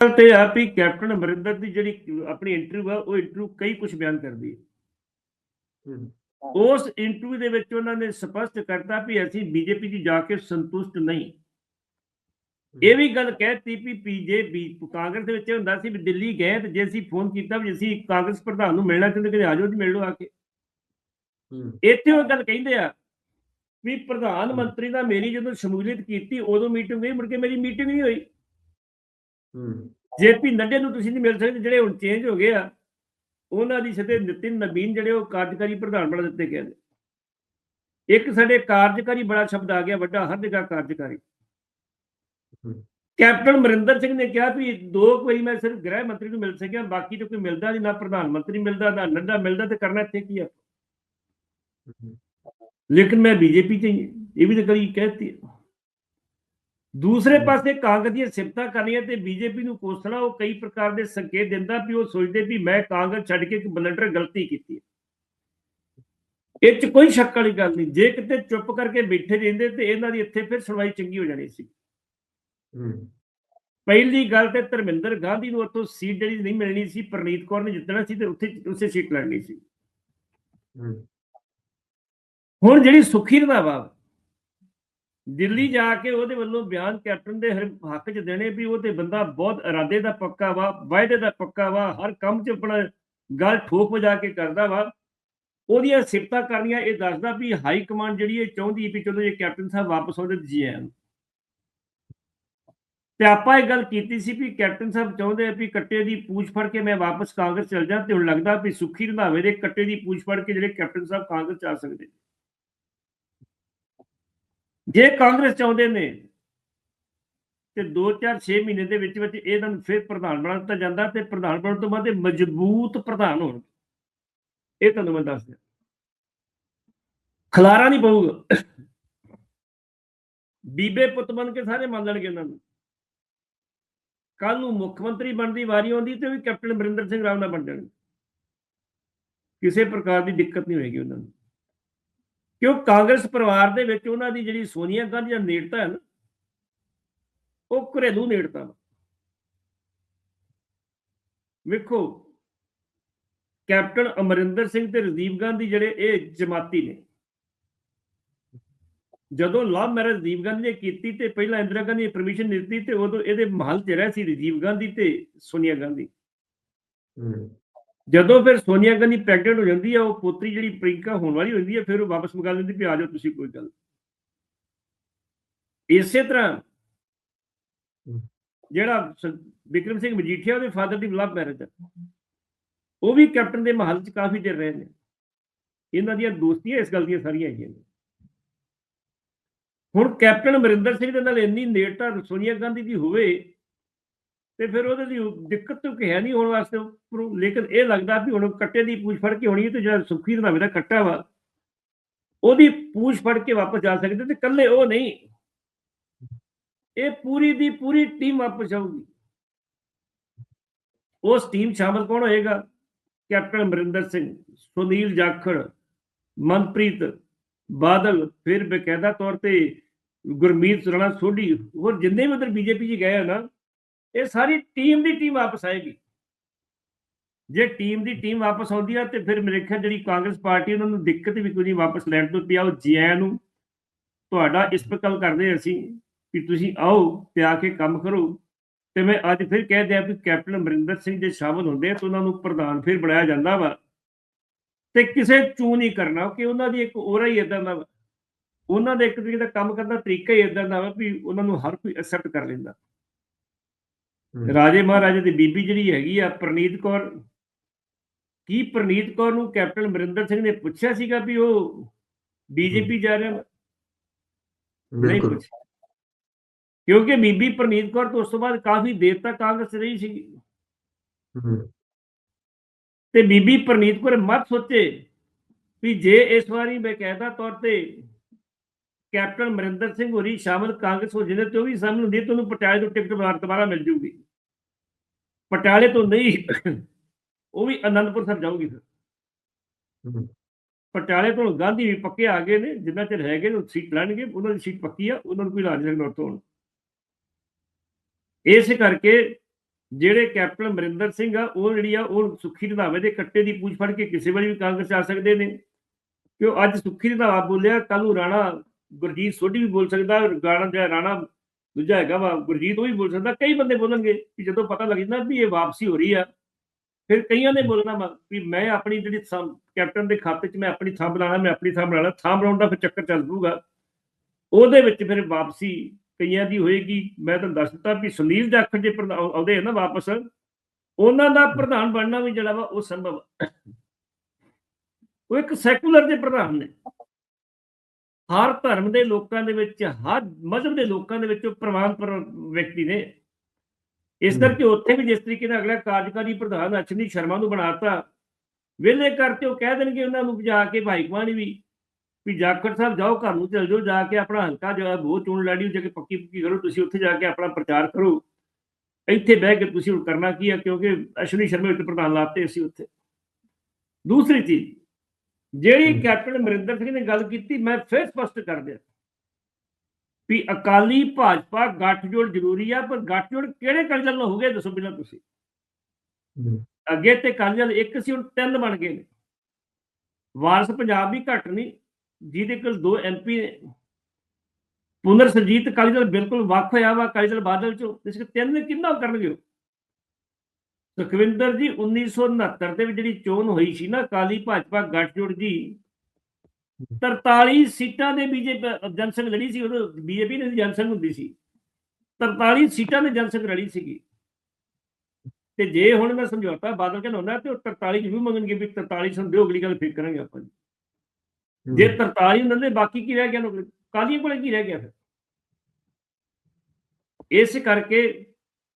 ਗੱਲ ਤੇ ਆ ਵੀ ਕੈਪਟਨ ਅਮਰਿੰਦਰ ਦੀ ਜਿਹੜੀ ਆਪਣੀ ਇੰਟਰਵਿਊ ਆ, ਉਹ ਇੰਟਰਵਿਊ ਕਈ ਕੁਝ ਬਿਆਨ ਕਰਦੀ ਹੈ ਉਸ ਇੰਟਰਵਿਊ ਦੇ ਵਿੱਚ ਉਹਨਾਂ ਨੇ ਸਪਸ਼ਟ ਕਰਤਾ ਵੀ ਅਸੀਂ ਬੀਜੇਪੀ 'ਚ ਜਾ ਕੇ ਸੰਤੁਸ਼ਟ ਨਹੀਂ। ਇਹ ਵੀ ਗੱਲ ਕਹਿਤੀ ਵੀ ਬੀਜੇਪੀ ਕਾਂਗਰਸ ਦੇ ਵਿੱਚ ਹੁੰਦਾ ਸੀ ਵੀ ਦਿੱਲੀ ਗਏ ਤੇ ਜੇ ਅਸੀਂ ਫੋਨ ਕੀਤਾ ਵੀ ਅਸੀਂ ਕਾਂਗਰਸ ਪ੍ਰਧਾਨ ਨੂੰ ਮਿਲਣਾ ਚਾਹੁੰਦੇ ਕਿ ਆ ਜੀ ਮਿਲ ਲਓ ਆ ਕੇ। ਇੱਥੇ ਉਹ ਗੱਲ ਕਹਿੰਦੇ ਆ ਵੀ ਪ੍ਰਧਾਨ ਮੰਤਰੀ ਦਾ ਮੇਰੀ ਜਦੋਂ ਸ਼ਮੂਲੀਅਤ ਕੀਤੀ, ਉਦੋਂ ਮੀਟਿੰਗ ਹੋਈ, ਮੁੜ ਕੇ ਮੇਰੀ ਮੀਟਿੰਗ ਨਹੀਂ ਹੋਈ। ਜੇਪੀ ਨੱਡੇ ਨੂੰ ਤੁਸੀਂ ਨਹੀਂ ਮਿਲ ਸਕਦੇ ਜਿਹੜੇ ਹੁਣ ਚੇਂਜ ਹੋ ਗਏ ਆ ਉਹਨਾਂ ਦੀ ਸਤੇ ਨਿਤਿਨ ਨਵੀਨ ਜਿਹੜੇ ਉਹ ਕਾਰਜਕਾਰੀ ਪ੍ਰਧਾਨ ਬਣਾ ਦਿੱਤੇ ਗਏ ਨੇ ਇੱਕ ਸਾਡੇ ਕਾਰਜਕਾਰੀ ਬੜਾ ਸ਼ਬਦ ਆ ਗਿਆ ਵੱਡਾ ਹਰ ਜਗ੍ਹਾ ਕਾਰਜਕਾਰੀ। ਕੈਪਟਨ ਅਮਰਿੰਦਰ ਸਿੰਘ ਨੇ ਕਿਹਾ ਵੀ ਦੋ ਕੁ ਵਾਰੀ ਮੈਂ ਸਿਰਫ ਗ੍ਰਹਿ ਮੰਤਰੀ ਨੂੰ ਮਿਲ ਸਕਿਆ ਬਾਕੀ ਤਾਂ ਕੋਈ ਮਿਲਦਾ ਨਹੀਂ ਨਾ ਪ੍ਰਧਾਨ ਮੰਤਰੀ ਮਿਲਦਾ ਨਾ ਨੱਡਾ ਮਿਲਦਾ ਤੇ ਕਰਨਾ ਇੱਥੇ ਕੀ ਆ ਲੇਕਿਨ ਮੈਂ ਬੀਜੇਪੀ ਚ। ਇਹ ਵੀ ਤਾਂ ਕਦੀ ਕਹਿਤੀ। ਦੂਸਰੇ। ਪਾਸੇ ਕਾਂਗਰਸ ਦੀਆਂ ਸਿਫਤਾਂ ਕਰਨੀਆਂ ਤੇ ਬੀਜੇਪੀ ਨੂੰ ਕੋਸਣਾ ਉਹ ਕਈ ਪ੍ਰਕਾਰ ਦੇ ਸੰਕੇਤ ਦਿੰਦਾ ਵੀ ਉਹ ਸੋਚਦੇ ਵੀ ਮੈਂ ਕਾਂਗਰਸ ਛੱਡ ਕੇ ਇੱਕ ਬਲੰਡਰ ਗਲਤੀ ਕੀਤੀ ਹੈ। ਇਹ ਚ ਕੋਈ ਸ਼ੱਕ ਵਾਲੀ ਗੱਲ ਨਹੀਂ। ਜੇ ਕਿਤੇ ਚੁੱਪ ਕਰਕੇ ਬੈਠੇ ਰਹਿੰਦੇ ਤੇ ਇਹਨਾਂ ਦੀ ਇੱਥੇ ਫਿਰ ਸੁਣਵਾਈ ਚੰਗੀ ਹੋ ਜਾਣੀ ਸੀ। ਪਹਿਲੀ ਗੱਲ ਤੇ ਧਰਮਿੰਦਰ ਗਾਂਧੀ ਨੂੰ ਉੱਥੋਂ ਸੀਟ ਜਿਹੜੀ ਨਹੀਂ ਮਿਲਣੀ ਸੀ ਪ੍ਰਨੀਤ ਕੌਰ ਨੇ ਜਿੱਤਣਾ ਸੀ ਤੇ ਉੱਥੇ ਉਸੇ ਸੀਟ ਲੜਨੀ ਸੀ। ਹੁਣ ਜਿਹੜੀ ਸੁਖੀ ਰੰਧਾਵਾ ਦਿੱਲੀ ਜਾ ਕੇ ਉਹਦੇ ਵੱਲੋਂ ਬਿਆਨ ਕੈਪਟਨ ਦੇ ਹਰ- ਹੱਕ 'ਚ ਦੇਣੇ ਵੀ ਉਹ ਤੇ ਬੰਦਾ ਬਹੁਤ ਇਰਾਦੇ ਦਾ ਪੱਕਾ ਵਾ ਵਾਅਦੇ ਦਾ ਪੱਕਾ ਵਾ ਹਰ ਕੰਮ 'ਚ ਆਪਣਾ ਗੱਲ ਠੋਕ ਵਜਾ ਕੇ ਕਰਦਾ ਵਾ ਉਹਦੀਆਂ ਸਿਫਤਾਂ ਕਰਨੀਆਂ ਇਹ ਦੱਸਦਾ ਵੀ ਹਾਈ ਕਮਾਂਡ ਜਿਹੜੀ ਇਹ ਚਾਹੁੰਦੀ ਵੀ ਚਲੋ ਜੇ ਕੈਪਟਨ ਸਾਹਿਬ ਵਾਪਸ ਆਉਂਦੇ ਜੀ ਆਇਆਂ। ਤੇ ਆਪਾਂ ਇਹ ਗੱਲ ਕੀਤੀ ਸੀ ਵੀ ਕੈਪਟਨ ਸਾਹਿਬ ਚਾਹੁੰਦੇ ਆ ਵੀ ਕੱਟੇ ਦੀ ਪੂਛ ਫੜ ਕੇ ਮੈਂ ਵਾਪਸ ਕਾਂਗਰਸ ਚਲ ਜਾ ਤੇ ਹੁਣ ਲੱਗਦਾ ਵੀ ਸੁਖੀ ਰੰਧਾਵੇ ਦੇ ਕੱਟੇ ਦੀ ਪੂਛ ਫੜ ਕੇ ਜਿਹੜੇ ਕੈਪਟਨ ਸਾਹਿਬ ਕਾਂਗਰਸ ਚ ਆ ਸਕਦੇ ਨੇ। ਜੇ ਕਾਂਗਰਸ ਚਾਹੁੰਦੇ ਨੇ ਤੇ 2-4-6 ਮਹੀਨੇ ਦੇ ਵਿੱਚ ਵਿੱਚ ਇਹਨਾਂ ਨੂੰ ਫਿਰ ਪ੍ਰਧਾਨ ਬਣਾ ਦਿੱਤਾ ਜਾਂਦਾ ਤੇ ਪ੍ਰਧਾਨ ਬਣਨ ਤੋਂ ਬਾਅਦ ਇਹ ਮਜ਼ਬੂਤ ਪ੍ਰਧਾਨ ਹੋਣਗੇ। ਇਹ ਤੁਹਾਨੂੰ ਮੈਂ ਦੱਸ ਦਿਆਂ। ਖਲਾਰਾ ਨਹੀਂ ਪਊਗਾ। ਬੀਬੇ ਪੁੱਤ ਬਣ ਕੇ ਸਾਰੇ ਮੰਨ ਲੈਣਗੇ ਇਹਨਾਂ ਨੂੰ। ਕੱਲ ਨੂੰ ਮੁੱਖ ਮੰਤਰੀ ਬਣਨ ਦੀ ਵਾਰੀ ਆਉਂਦੀ ਤੇ ਉਹ ਵੀ ਕੈਪਟਨ ਅਮਰਿੰਦਰ ਸਿੰਘ ਰਾਮ ਨਾਲ ਬਣ ਜਾਣਗੇ। ਕਿਸੇ ਪ੍ਰਕਾਰ ਦੀ ਦਿੱਕਤ ਨਹੀਂ ਹੋਏਗੀ ਉਹਨਾਂ ਨੂੰ। ਕਿ ਉਹ ਕਾਂਗਰਸ ਪਰਿਵਾਰ ਦੇ ਵਿੱਚ ਉਹਨਾਂ ਦੀ ਜਿਹੜੀ ਸੋਨੀਆ ਗਾਂਧੀ ਦਾ ਨੇੜਤਾ ਹੈ ਨਾ, ਉਹ ਘਰੇਲੂ ਨੇੜਤਾ ਵਾ। ਵੇਖੋ, ਕੈਪਟਨ ਅਮਰਿੰਦਰ ਸਿੰਘ ਤੇ ਰਾਜੀਵ ਗਾਂਧੀ ਜਿਹੜੇ ਇਹ ਜਮਾਤੀ ਨੇ। ਜਦੋਂ ਲਵ ਮੈਰਿਜ ਰਾਜੀਵ ਗਾਂਧੀ ਨੇ ਕੀਤੀ ਤੇ ਪਹਿਲਾਂ ਇੰਦਰਾ ਗਾਂਧੀ ਨੇ ਪਰਮਿਸ਼ਨ ਦਿੱਤੀ ਤੇ ਉਦੋਂ ਇਹਦੇ ਮਹਲ 'ਚ ਰਹੇ ਸੀ ਰਾਜੀਵ ਗਾਂਧੀ ਤੇ ਸੋਨੀਆ ਗਾਂਧੀ। ਹੂੰ। ਜਦੋਂ ਫਿਰ ਸੋਨੀਆ ਗਾਂਧੀ ਪ੍ਰੈਗਨੈਂਟ ਹੋ ਜਾਂਦੀ ਹੈ ਉਹ ਪੋਤਰੀ ਜਿਹੜੀ ਪ੍ਰਿੰਕਾ ਹੋਣ ਵਾਲੀ ਹੁੰਦੀ ਹੈ ਫਿਰ ਉਹ ਵਾਪਸ ਮੰਗਾ ਲੈਂਦੀ, ਵੀ ਆ ਜਾਓ ਤੁਸੀਂ ਕੋਈ ਗੱਲ ਇਸੇ ਤਰ੍ਹਾਂ ਜਿਹੜਾ ਸ- ਵਿਕਰਮ ਸਿੰਘ ਮਜੀਠੀਆ, ਉਹਦੇ ਫਾਦਰ ਦੀ ਲਵ ਮੈਰਿਜ ਹੈ ਉਹ ਵੀ ਕੈਪਟਨ ਦੇ ਮਹੱਲ 'ਚ ਕਾਫੀ ਦੇਰ ਰਹੇ ਨੇ। ਇਹਨਾਂ ਦੀਆਂ ਦੋਸਤੀਆਂ ਇਸ ਗੱਲ ਦੀਆਂ ਸਾਰੀਆਂ ਹੈਗੀਆਂ ਨੇ। ਹੁਣ ਕੈਪਟਨ ਅਮਰਿੰਦਰ ਸਿੰਘ ਦੇ ਨਾਲ ਇੰਨੀ ਨੇੜਤਾ ਸੋਨੀਆ ਗਾਂਧੀ ਦੀ ਹੋਵੇ ਤੇ ਫਿਰ ਉਹਦੇ ਲਈ ਦਿੱਕਤ ਤਾਂ ਹੈ ਨਹੀਂ ਹੋਣ ਵਾਸਤੇ ਲੇਕਿਨ ਇਹ ਲੱਗਦਾ ਵੀ ਹੁਣ ਕੱਟੇ ਦੀ ਪੂਛ ਫੜ ਕੇ ਹੋਣੀ ਤੇ ਜਿਹੜਾ ਸੁਖੀ ਰੰਧਾਵੇ ਦਾ ਕੱਟਾ ਵਾ, ਉਹਦੀ ਪੂਛ ਫੜ ਕੇ ਵਾਪਸ ਜਾ ਸਕਦੇ ਤੇ ਇਕੱਲੇ ਉਹ ਨਹੀਂ। ਇਹ ਪੂਰੀ ਦੀ ਪੂਰੀ ਟੀਮ ਵਾਪਸ ਆਊਗੀ। ਉਸ ਟੀਮ ਸ਼ਾਮਲ ਕੌਣ ਹੋਏਗਾ? ਕੈਪਟਨ ਅਮਰਿੰਦਰ ਸਿੰਘ, ਸੁਨੀਲ ਜਾਖੜ, ਮਨਪ੍ਰੀਤ ਬਾਦਲ, ਫਿਰ ਬਕਾਇਦਾ ਤੌਰ ਤੇ ਗੁਰਮੀਤ ਰਾਣਾ ਸੋਢੀ, ਹੋਰ ਜਿੰਨੇ ਵੀ ਉਧਰ ਬੀਜੇਪੀ 'ਚ ਗਏ ਆ ਨਾ ਇਹ ਸਾਰੀ ਟੀਮ ਦੀ ਟੀਮ ਵਾਪਸ ਆਏਗੀ। ਜੇ ਟੀਮ ਦੀ ਟੀਮ ਵਾਪਸ ਆਉਂਦੀ ਆ ਤੇ ਫਿਰ ਮੇਰੇ ਖਿਆਲ ਜਿਹੜੀ ਕਾਂਗਰਸ ਪਾਰਟੀ ਉਹਨਾਂ ਨੂੰ ਦਿੱਕਤ ਵੀ ਕੋਈ ਨਹੀਂ ਵਾਪਸ ਲੈਣ ਤੋਂ ਪਿਆ, ਉਹ ਜੀਆਂ ਨੂੰ ਤੁਹਾਡਾ ਇਸ ਪਰ ਕਰਦੇ ਅਸੀਂ ਕਿ ਤੁਸੀਂ ਆਓ ਤੇ ਆ ਕੇ ਕੰਮ ਕਰੋ। ਤੇ ਮੈਂ ਅੱਜ ਫਿਰ ਕਹਿ ਦਿਆਂ ਵੀ ਕੈਪਟਨ ਅਮਰਿੰਦਰ ਸਿੰਘ ਜੇ ਸ਼ਾਮਲ ਹੁੰਦੇ ਆ ਤਾਂ ਉਹਨਾਂ ਨੂੰ ਪ੍ਰਧਾਨ ਫਿਰ ਬਣਾਇਆ ਜਾਂਦਾ ਵਾ। ਤੇ ਕਿਸੇ ਚੂ ਨਹੀਂ ਕਰਨਾ, ਕਿ ਉਹਨਾਂ ਦੀ ਇੱਕ ਔਰਾ ਹੀ ਇਦਾਂ ਦਾ ਵਾ। ਉਹਨਾਂ ਦੇ ਇੱਕ ਤਰੀਕੇ ਦਾ ਕੰਮ ਕਰਨ ਦਾ ਤਰੀਕਾ ਹੀ ਇਦਾਂ ਦਾ ਵਾ ਵੀ ਉਹਨਾਂ ਨੂੰ ਹਰ ਕੋਈ ਐਕਸੈਪਟ ਕਰ ਲੈਂਦਾ। ਰਾਜੇ ਮਹਾਰਾਜੇ ਦੀ ਬੀਬੀ ਜਿਹੜੀ ਹੈਗੀ ਆ ਪ੍ਰਨੀਤ ਕੌਰ। ਕੀ ਪ੍ਰਨੀਤ ਕੌਰ ਨੂੰ ਕੈਪਟਨ ਅਮਰਿੰਦਰ ਸਿੰਘ ਨੇ ਪੁੱਛਿਆ ਸੀਗਾ ਵੀ ਉਹ ਬੀਜੇਪੀ ਜਾ ਰਿਹਾ? ਨਹੀਂ ਪੁੱਛਿਆ। ਕਿਉਂਕਿ ਬੀਬੀ ਪ੍ਰਨੀਤ ਕੌਰ ਤੋਂ ਉਸ ਤੋਂ ਬਾਅਦ ਕਾਫੀ ਦੇਰ ਤੱਕ ਕਾਂਗਰਸ ਰਹੀ ਸੀ। ਤੇ ਬੀਬੀ ਪ੍ਰਨੀਤ ਕੌਰ ਮਤ ਸੋਚੇ ਵੀ ਜੇ ਇਸ ਵਾਰੀ ਬਕਾਇਦਾ ਤੌਰ ਤੇ ਕੈਪਟਨ ਅਮਰਿੰਦਰ ਸਿੰਘ ਹੋਰੀ ਸ਼ਾਮਲ ਕਾਂਗਰਸ ਹੋ ਜਿਹਦੇ ਤੇ ਉਹ ਵੀ ਸ਼ਾਮਲ ਹੁੰਦੀ ਹੈ ਤਾਂ ਉਹਨੂੰ ਪਟਿਆਲੇ ਤੋਂ ਟਿਕਟ ਬਾਰ ਦੁਬਾਰਾ ਮਿਲ ਜੂਗੀ। ਪਟਿਆਲੇ ਤੋਂ ਨਹੀਂ ਉਹ ਵੀ ਅਨੰਦਪੁਰ ਸਾਹਿਬ ਜਾਊਗੀ ਫਿਰ। ਪਟਿਆਲੇ ਤੋਂ ਗਾਂਧੀ ਵੀ ਪੱਕੇ ਆ ਗਏ ਨੇ ਜਿੰਨਾ ਚਿਰ ਹੈਗੇ ਉਹ ਸੀਟ ਲੈਣਗੇ ਉਹਨਾਂ ਦੀ ਸੀਟ ਪੱਕੀ ਆ ਉਹਨਾਂ ਨੂੰ ਕੋਈ ਲਾ ਨਹੀਂ ਉੱਥੋਂ ਹੁਣ। ਇਸੇ ਕਰਕੇ ਜਿਹੜੇ ਕੈਪਟਨ ਅਮਰਿੰਦਰ ਸਿੰਘ ਆ ਉਹ ਜਿਹੜੀ ਆ ਉਹ ਸੁੱਖੀ ਰੰਧਾਵੇ ਦੇ ਕੱਟੇ ਦੀ ਪੂਛ ਫੜ ਕੇ ਕਿਸੇ ਵੇਲੇ ਵੀ ਕਾਂਗਰਸ ਆ ਸਕਦੇ ਨੇ। ਕਿ ਉਹ ਅੱਜ ਸੁੱਖੀ ਰੰਧਾਵਾ ਬੋਲਿਆ ਕੱਲ ਨੂੰ ਰਾਣਾ ਗੁਰਜੀਤ ਸੋਢੀ ਵੀ ਬੋਲ ਸਕਦਾ, ਗਾਣਾ ਜਿਹੜਾ ਰਾਣਾ ਦੂਜਾ ਹੈਗਾ ਵਾ, ਗੁਰਜੀਤ ਉਹ ਵੀ ਬੋਲ ਸਕਦਾ, ਕਈ ਬੰਦੇ ਬੋਲਣਗੇ ਕਿ ਜਦੋਂ ਪਤਾ ਲੱਗ ਜਾਂਦਾ ਵੀ ਇਹ ਵਾਪਸੀ ਹੋ ਰਹੀ ਆ, ਫਿਰ ਕਈਆਂ ਨੇ ਬੋਲਣਾ ਵੀ ਮੈਂ ਆਪਣੀ ਜਿਹੜੀ ਥਾਂ- ਕੈਪਟਨ ਦੇ ਖਾਤੇ 'ਚ ਮੈਂ ਆਪਣੀ ਥਾਂ ਬਣਾਣਾ ਮੈਂ ਆਪਣੀ ਥਾਂ ਬਣਾਣਾ ਥਾਂ ਬਣਾਉਣ ਦਾ ਫਿਰ ਚੱਕਰ ਚੱਲ ਪਊਗਾ। ਉਹਦੇ ਵਿੱਚ ਫਿਰ ਵਾਪਸੀ ਕਈਆਂ ਦੀ ਹੋਏਗੀ। ਮੈਂ ਤੁਹਾਨੂੰ ਦੱਸ ਦਿੱਤਾ ਵੀ ਸੁਨੀਲ ਜਾਖੜ ਜੇ ਪ੍ਰਧਾਨ ਆਉਂਦੇ ਆ ਨਾ ਵਾਪਸ, ਉਹਨਾਂ ਦਾ ਪ੍ਰਧਾਨ ਬਣਨਾ ਵੀ ਜਿਹੜਾ ਵਾ ਉਹ ਸੰਭਵ ਉਹ ਇੱਕ ਸੈਕੂਲਰ ਦੇ ਪ੍ਰਧਾਨ ਨੇ। ਹਰ ਧਰਮ ਦੇ ਲੋਕਾਂ ਦੇ ਵਿੱਚ ਹਰ ਮਜ਼ਹਬ ਦੇ ਲੋਕਾਂ ਦੇ ਵਿੱਚ ਉਹ ਪ੍ਰਵਾਨ ਪਰ ਵਿਅਕਤੀ ਨੇ। ਇਸ। ਕਰਕੇ ਉੱਥੇ ਵੀ ਜਿਸ ਤਰੀਕੇ ਨਾਲ ਅਗਲਾ ਕਾਰਜਕਾਰੀ ਪ੍ਰਧਾਨ ਅਸ਼ਵਨੀ ਸ਼ਰਮਾ ਨੂੰ ਬਣਾਤਾ ਵਿਹਲੇ ਕਰਤੇ ਉਹ ਕਹਿ ਦੇਣਗੇ ਉਹਨਾਂ ਨੂੰ ਜਾ ਕੇ ਭਾਈ ਕਮਾਣੀ ਵੀ ਵੀ ਜਾਖੜ ਸਾਹਿਬ ਜਾਓ ਘਰ ਨੂੰ ਚਲ ਜਾਓ ਜਾ ਕੇ ਆਪਣਾ ਹਲਕਾ ਜਿਹੜਾ ਬਹੁਤ ਚੋਣ ਲੜੀ ਜਾ ਕੇ ਪੱਕੀ ਪੱਕੀ ਕਰੋ ਤੁਸੀਂ ਉੱਥੇ ਜਾ ਕੇ ਆਪਣਾ ਪ੍ਰਚਾਰ ਕਰੋ। ਇੱਥੇ ਬਹਿ ਕੇ ਤੁਸੀਂ ਹੁਣ ਕਰਨਾ ਕੀ ਆ ਕਿਉਂਕਿ ਅਸ਼ਵਨੀ ਸ਼ਰਮੇ ਉੱਤੇ ਪ੍ਰਧਾਨ ਲਾਤੇ ਅਸੀਂ ਉੱਥੇ। ਦੂਸਰੀ ਚੀਜ਼ ਜਿਹੜੀ। ਕੈਪਟਨ ਅਮਰਿੰਦਰ ਸਿੰਘ ਨੇ ਗੱਲ ਕੀਤੀ ਮੈਂ ਫਿਰ ਸਪਸ਼ਟ ਕਰ ਦਿਆਂ। ਵੀ ਅਕਾਲੀ ਭਾਜਪਾ ਗੱਠਜੋੜ ਜ਼ਰੂਰੀ ਆ ਪਰ ਗੱਠਜੋੜ ਕਿਹੜੇ ਕਲਜਲ ਨਾਲ ਹੋ ਗਏ ਦੱਸੋ ਬਿਨਾਂ ਤੁਸੀਂ। ਅੱਗੇ ਤੇ ਕਲਜਲ ਇੱਕ ਸੀ ਹੁਣ ਤਿੰਨ ਬਣ ਗਏ ਨੇ। ਵਾਰਸ ਪੰਜਾਬ ਵੀ ਘੱਟ ਨਹੀਂ ਜਿਹਦੇ ਕੋਲ ਦੋ ਐਮਪੀ ਨੇ। ਪੁਨਰ ਸਰਜੀਤ ਅਕਾਲੀ ਦਲ ਬਿਲਕੁਲ ਵੱਖ ਹੋਇਆ ਵਾ ਅਕਾਲੀ ਦਲ ਬਾਦਲ ਚੋਂ। ਇਸ ਤਿੰਨ ਨੇ ਕਿੰਨਾ ਕਰਨਗੇ? ਸੁਖਵਿੰਦਰ ਜੀ 1969 ਦੇ ਵਿੱਚ ਜਿਹੜੀ ਚੋਣ ਹੋਈ ਸੀ ਨਾ ਅਕਾਲੀ ਭਾਜਪਾ ਗੱਠਜੋੜ ਦੀ 43 ਸੀਟਾਂ ਦੇ ਬੀਜੇਪੀ ਜਨਸੰਘ ਲੜੀ ਸੀ ਉਦੋਂ ਬੀਜੇਪੀ ਨੇ ਜਨਸੰਘ ਹੁੰਦੀ ਸੀ। 43 ਸੀਟਾਂ ਦੇ ਜਨਸੰਘ ਲੜੀ ਸੀਗੀ। ਤੇ ਜੇ ਹੁਣ ਮੈਂ ਸਮਝੌਤਾ ਬਾਦਲ ਕਹਿੰਦਾ ਹੁੰਦਾ ਤੇ ਉਹ 43 ਜ਼ਰੂਰ ਮੰਗਣਗੇ ਵੀ 43 ਸਾਨੂੰ ਦਿਓ ਅਗਲੀ ਗੱਲ ਫਿਰ ਕਰਾਂਗੇ ਆਪਾਂ ਜੀ। ਜੇ 43 ਹੁੰਦੇ ਤੇ ਬਾਕੀ ਕੀ ਰਹਿ ਗਿਆ ਕਾਲੀਆਂ ਕੋਲੇ ਕੀ ਰਹਿ ਗਿਆ ਫਿਰ? ਇਸ ਕਰਕੇ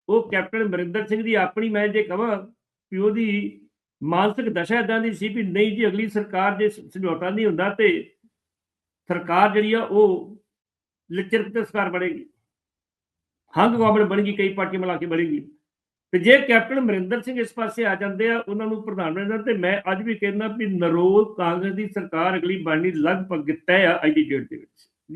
ਉਹ ਕੈਪਟਨ ਅਮਰਿੰਦਰ ਸਿੰਘ ਦੀ ਆਪਣੀ ਮੈਂ ਜੇ ਕਹਾਂ ਕਿ ਉਹਦੀ ਮਾਨਸਿਕ ਦਸ਼ਾ ਇਦਾਂ ਦੀ ਸੀ ਵੀ ਨਹੀਂ ਜੀ, ਅਗਲੀ ਸਰਕਾਰ ਜੇ ਸਮਝੌਤਾ ਨਹੀਂ ਹੁੰਦਾ ਤੇ ਸਰਕਾਰ ਜਿਹੜੀ ਆ ਉਹ ਲਿਚਰਪਤ ਸਰਕਾਰ ਬਣੇਗੀ। ਹੰਗ ਗਵਰਨਮੈਂਟ ਬਣੇਗੀ, ਕਈ ਪਾਰਟੀਆਂ ਮਿਲਾ ਕੇ ਬਣੇਗੀ। ਤੇ ਜੇ ਕੈਪਟਨ ਅਮਰਿੰਦਰ ਸਿੰਘ ਇਸ ਪਾਸੇ ਆ ਜਾਂਦੇ ਆ, ਉਹਨਾਂ ਨੂੰ ਪ੍ਰਧਾਨ ਬਣਦਾ ਤੇ ਮੈਂ ਅੱਜ ਵੀ ਕਹਿੰਦਾ ਵੀ ਨਰੋਲ ਕਾਂਗਰਸ ਦੀ ਸਰਕਾਰ ਅਗਲੀ ਬਣਨੀ ਲਗਭਗ ਤੈਅ ਆ ਅੱਜ ਦੀ ਡੇਟ ਦੇ ਵਿੱਚ।